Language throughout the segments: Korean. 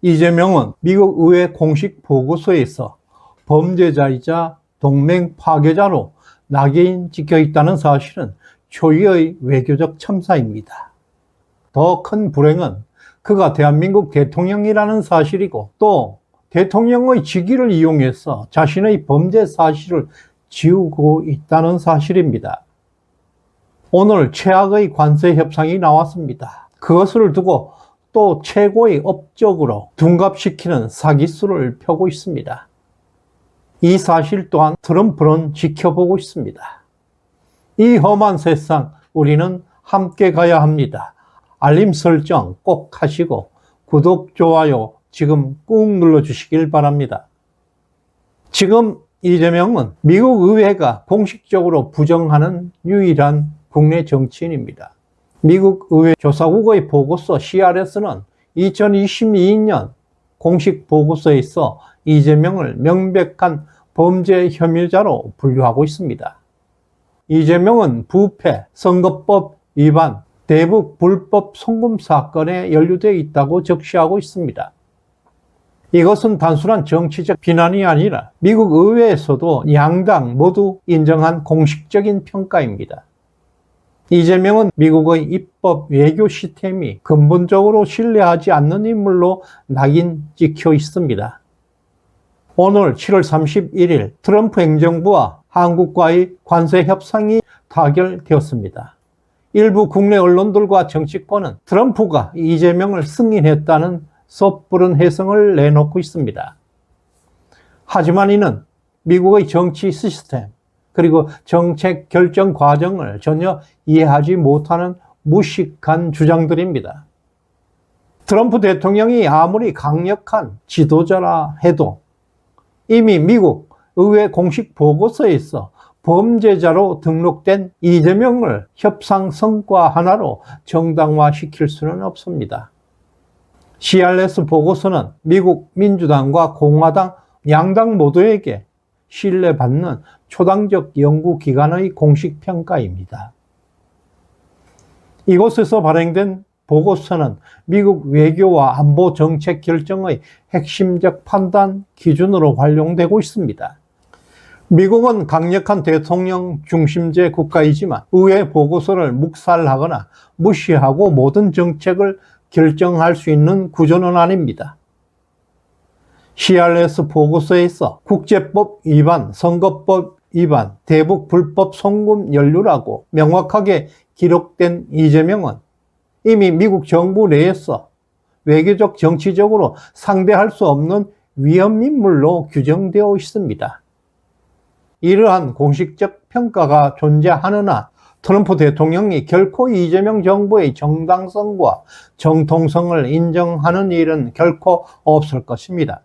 이재명은 미국 의회 공식 보고서에서 범죄자이자 동맹 파괴자로 낙인 찍혀 있다는 사실은 초유의 외교적 참사입니다. 더 큰 불행은 그가 대한민국 대통령이라는 사실이고 또 대통령의 직위를 이용해서 자신의 범죄 사실을 지우고 있다는 사실입니다. 오늘 최악의 관세 협상이 나왔습니다. 그것을 두고 또 최고의 업적으로 둔갑시키는 사기수를 펴고 있습니다. 이 사실 또한 트럼프는 지켜보고 있습니다. 이 험한 세상 우리는 함께 가야 합니다. 알림 설정 꼭 하시고 구독, 좋아요 지금 꾹 눌러주시길 바랍니다. 지금 이재명은 미국 의회가 공식적으로 부정하는 유일한 국내 정치인입니다. 미국 의회 조사국의 보고서 CRS는 2022년 공식 보고서에서 이재명을 명백한 범죄 혐의자로 분류하고 있습니다. 이재명은 부패, 선거법 위반, 대북 불법 송금 사건에 연루되어 있다고 적시하고 있습니다. 이것은 단순한 정치적 비난이 아니라 미국 의회에서도 양당 모두 인정한 공식적인 평가입니다. 이재명은 미국의 입법 외교 시스템이 근본적으로 신뢰하지 않는 인물로 낙인 찍혀 있습니다. 오늘 7월 31일 트럼프 행정부와 한국과의 관세 협상이 타결되었습니다. 일부 국내 언론들과 정치권은 트럼프가 이재명을 승인했다는 섣부른 해석을 내놓고 있습니다. 하지만 이는 미국의 정치 시스템, 그리고 정책 결정 과정을 전혀 이해하지 못하는 무식한 주장들입니다. 트럼프 대통령이 아무리 강력한 지도자라 해도 이미 미국 의회 공식 보고서에서 범죄자로 등록된 이재명을 협상 성과 하나로 정당화시킬 수는 없습니다. CRS 보고서는 미국 민주당과 공화당 양당 모두에게 신뢰받는 초당적 연구기관의 공식 평가입니다. 이곳에서 발행된 보고서는 미국 외교와 안보 정책 결정의 핵심적 판단 기준으로 활용되고 있습니다. 미국은 강력한 대통령 중심제 국가이지만 의회 보고서를 묵살하거나 무시하고 모든 정책을 결정할 수 있는 구조는 아닙니다. CRS 보고서에서 국제법 위반, 선거법 위반, 대북 불법 송금 연루라고 명확하게 기록된 이재명은 이미 미국 정부 내에서 외교적 정치적으로 상대할 수 없는 위험 인물로 규정되어 있습니다. 이러한 공식적 평가가 존재하느나 트럼프 대통령이 결코 이재명 정부의 정당성과 정통성을 인정하는 일은 결코 없을 것입니다.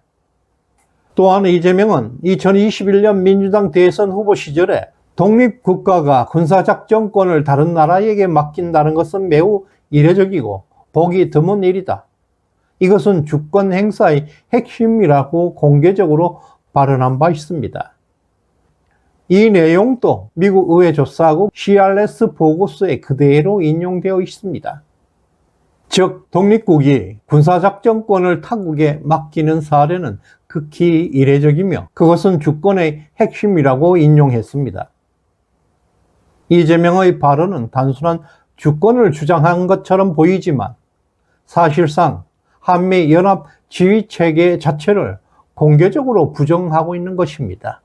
또한 이재명은 2021년 민주당 대선 후보 시절에 독립국가가 군사작전권을 다른 나라에게 맡긴다는 것은 매우 이례적이고 보기 드문 일이다. 이것은 주권 행사의 핵심이라고 공개적으로 발언한 바 있습니다. 이 내용도 미국 의회 조사국 CRS 보고서에 그대로 인용되어 있습니다. 즉, 독립국이 군사작전권을 타국에 맡기는 사례는 극히 이례적이며 그것은 주권의 핵심이라고 인용했습니다. 이재명의 발언은 단순한 주권을 주장한 것처럼 보이지만 사실상 한미 연합 지휘 체계 자체를 공개적으로 부정하고 있는 것입니다.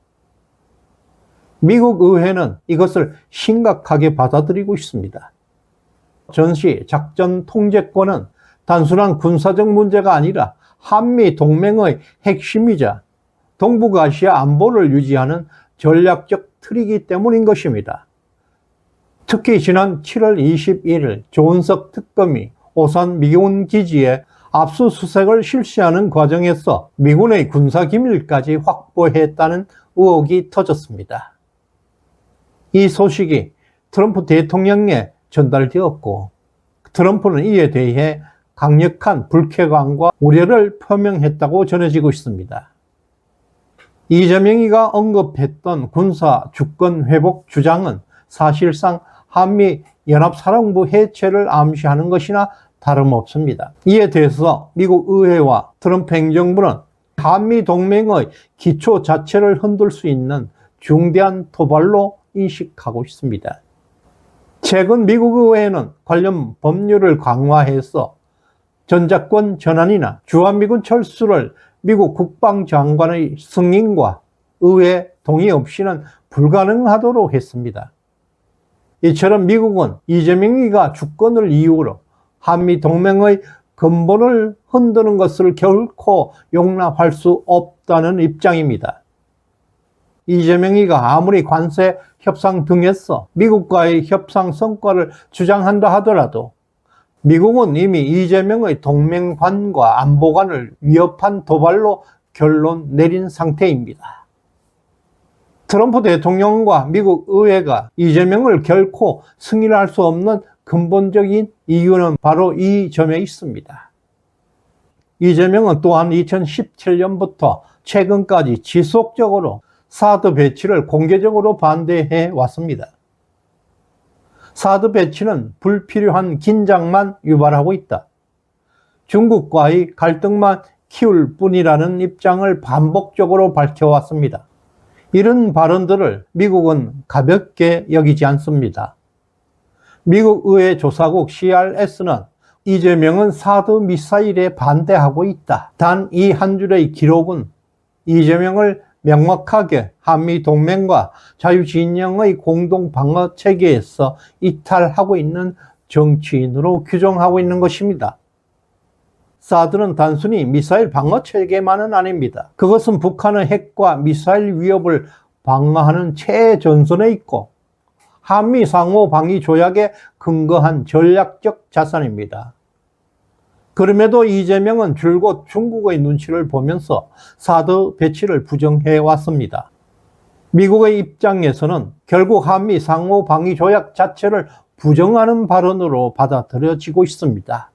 미국 의회는 이것을 심각하게 받아들이고 있습니다. 전시 작전 통제권은 단순한 군사적 문제가 아니라 한미 동맹의 핵심이자 동북아시아 안보를 유지하는 전략적 틀이기 때문인 것입니다. 특히 지난 7월 21일 조은석 특검이 오산 미군 기지에 압수수색을 실시하는 과정에서 미군의 군사기밀까지 확보했다는 의혹이 터졌습니다. 이 소식이 트럼프 대통령에 전달되었고 트럼프는 이에 대해 강력한 불쾌감과 우려를 표명했다고 전해지고 있습니다. 이재명이가 언급했던 군사 주권 회복 주장은 사실상 한미 연합사령부 해체를 암시하는 것이나 다름없습니다. 이에 대해서 미국 의회와 트럼프 행정부는 한미 동맹의 기초 자체를 흔들 수 있는 중대한 도발로 인식하고 있습니다. 최근 미국 의회는 관련 법률을 강화해서 전작권 전환이나 주한미군 철수를 미국 국방장관의 승인과 의회 동의 없이는 불가능하도록 했습니다. 이처럼 미국은 이재명이가 주권을 이유로 한미 동맹의 근본을 흔드는 것을 결코 용납할 수 없다는 입장입니다. 이재명이가 아무리 관세 협상 등에서 미국과의 협상 성과를 주장한다 하더라도 미국은 이미 이재명의 동맹관과 안보관을 위협한 도발로 결론 내린 상태입니다. 트럼프 대통령과 미국 의회가 이재명을 결코 승인할 수 없는 근본적인 이유는 바로 이 점에 있습니다. 이재명은 또한 2017년부터 최근까지 지속적으로 사드 배치를 공개적으로 반대해 왔습니다. 사드 배치는 불필요한 긴장만 유발하고 있다. 중국과의 갈등만 키울 뿐이라는 입장을 반복적으로 밝혀왔습니다. 이런 발언들을 미국은 가볍게 여기지 않습니다. 미국 의회 조사국 CRS는 이재명은 사드 미사일에 반대하고 있다. 단 이 한 줄의 기록은 이재명을 명확하게 한미 동맹과 자유진영의 공동 방어 체계에서 이탈하고 있는 정치인으로 규정하고 있는 것입니다. 사드는 단순히 미사일 방어 체계만은 아닙니다. 그것은 북한의 핵과 미사일 위협을 방어하는 최전선에 있고 한미 상호 방위 조약에 근거한 전략적 자산입니다. 그럼에도 이재명은 줄곧 중국의 눈치를 보면서 사드 배치를 부정해 왔습니다. 미국의 입장에서는 결국 한미 상호 방위 조약 자체를 부정하는 발언으로 받아들여지고 있습니다.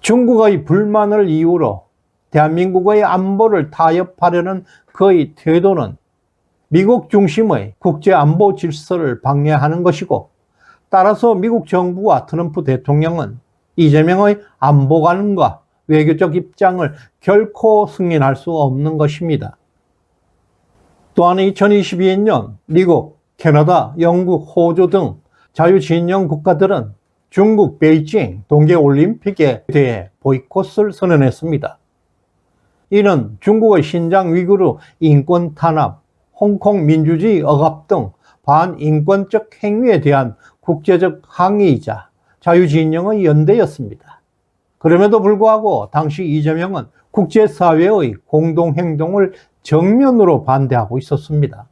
중국의 불만을 이유로 대한민국의 안보를 타협하려는 그의 태도는 미국 중심의 국제 안보 질서를 방해하는 것이고 따라서 미국 정부와 트럼프 대통령은 이재명의 안보관과 외교적 입장을 결코 승인할 수 없는 것입니다. 또한 2022년 미국, 캐나다, 영국, 호주 등 자유진영 국가들은 중국 베이징 동계올림픽에 대해 보이콧을 선언했습니다. 이는 중국의 신장 위구르 인권 탄압, 홍콩 민주주의 억압 등 반인권적 행위에 대한 국제적 항의이자 자유진영의 연대였습니다. 그럼에도 불구하고 당시 이재명은 국제사회의 공동행동을 정면으로 반대하고 있었습니다.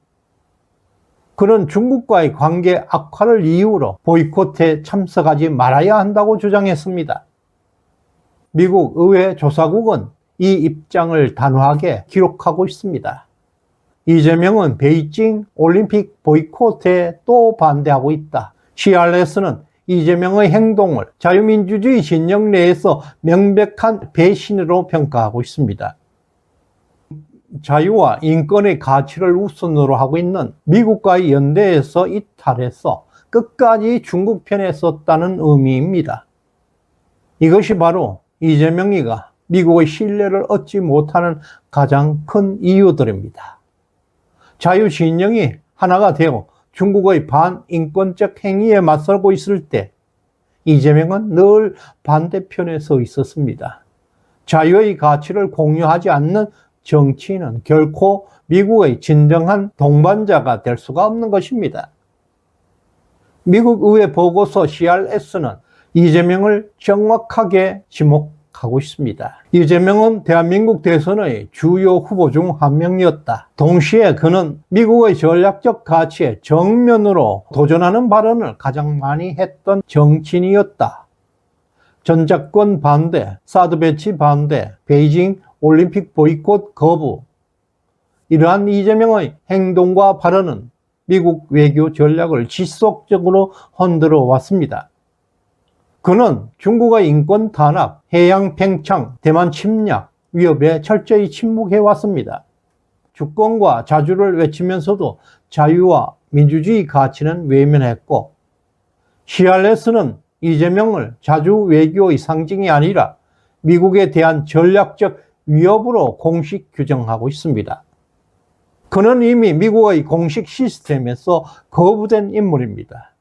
그는 중국과의 관계 악화를 이유로 보이콧에 참석하지 말아야 한다고 주장했습니다. 미국 의회 조사국은 이 입장을 단호하게 기록하고 있습니다. 이재명은 베이징 올림픽 보이콧에 또 반대하고 있다. CRS는 이재명의 행동을 자유민주주의 진영 내에서 명백한 배신으로 평가하고 있습니다. 자유와 인권의 가치를 우선으로 하고 있는 미국과의 연대에서 이탈해서 끝까지 중국 편에 섰다는 의미입니다. 이것이 바로 이재명이가 미국의 신뢰를 얻지 못하는 가장 큰 이유들입니다. 자유진영이 하나가 되어 중국의 반인권적 행위에 맞서고 있을 때 이재명은 늘 반대편에 서 있었습니다. 자유의 가치를 공유하지 않는 정치인은 결코 미국의 진정한 동반자가 될 수가 없는 것입니다. 미국 의회 보고서 CRS는 이재명을 정확하게 지목 하고 있습니다. 이재명은 대한민국 대선의 주요 후보 중 한 명이었다. 동시에 그는 미국의 전략적 가치에 정면으로 도전하는 발언을 가장 많이 했던 정치인이었다. 전작권 반대, 사드 배치 반대, 베이징 올림픽 보이콧 거부. 이러한 이재명의 행동과 발언은 미국 외교 전략을 지속적으로 흔들어 왔습니다. 그는 중국의 인권 탄압, 해양 팽창, 대만 침략 위협에 철저히 침묵해 왔습니다. 주권과 자주를 외치면서도 자유와 민주주의 가치는 외면했고 CRS는 이재명을 자주 외교의 상징이 아니라 미국에 대한 전략적 위협으로 공식 규정하고 있습니다. 그는 이미 미국의 공식 시스템에서 거부된 인물입니다.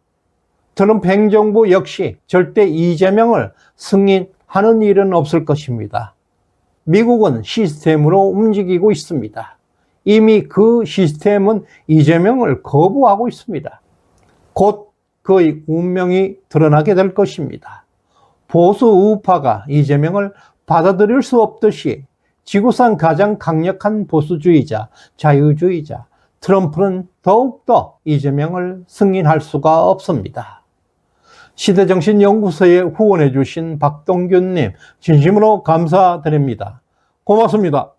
트럼프 행정부 역시 절대 이재명을 승인하는 일은 없을 것입니다. 미국은 시스템으로 움직이고 있습니다. 이미 그 시스템은 이재명을 거부하고 있습니다. 곧 그의 운명이 드러나게 될 것입니다. 보수 우파가 이재명을 받아들일 수 없듯이 지구상 가장 강력한 보수주의자, 자유주의자, 트럼프는 더욱더 이재명을 승인할 수가 없습니다. 시대정신연구소에 후원해 주신 박동균님, 진심으로 감사드립니다. 고맙습니다.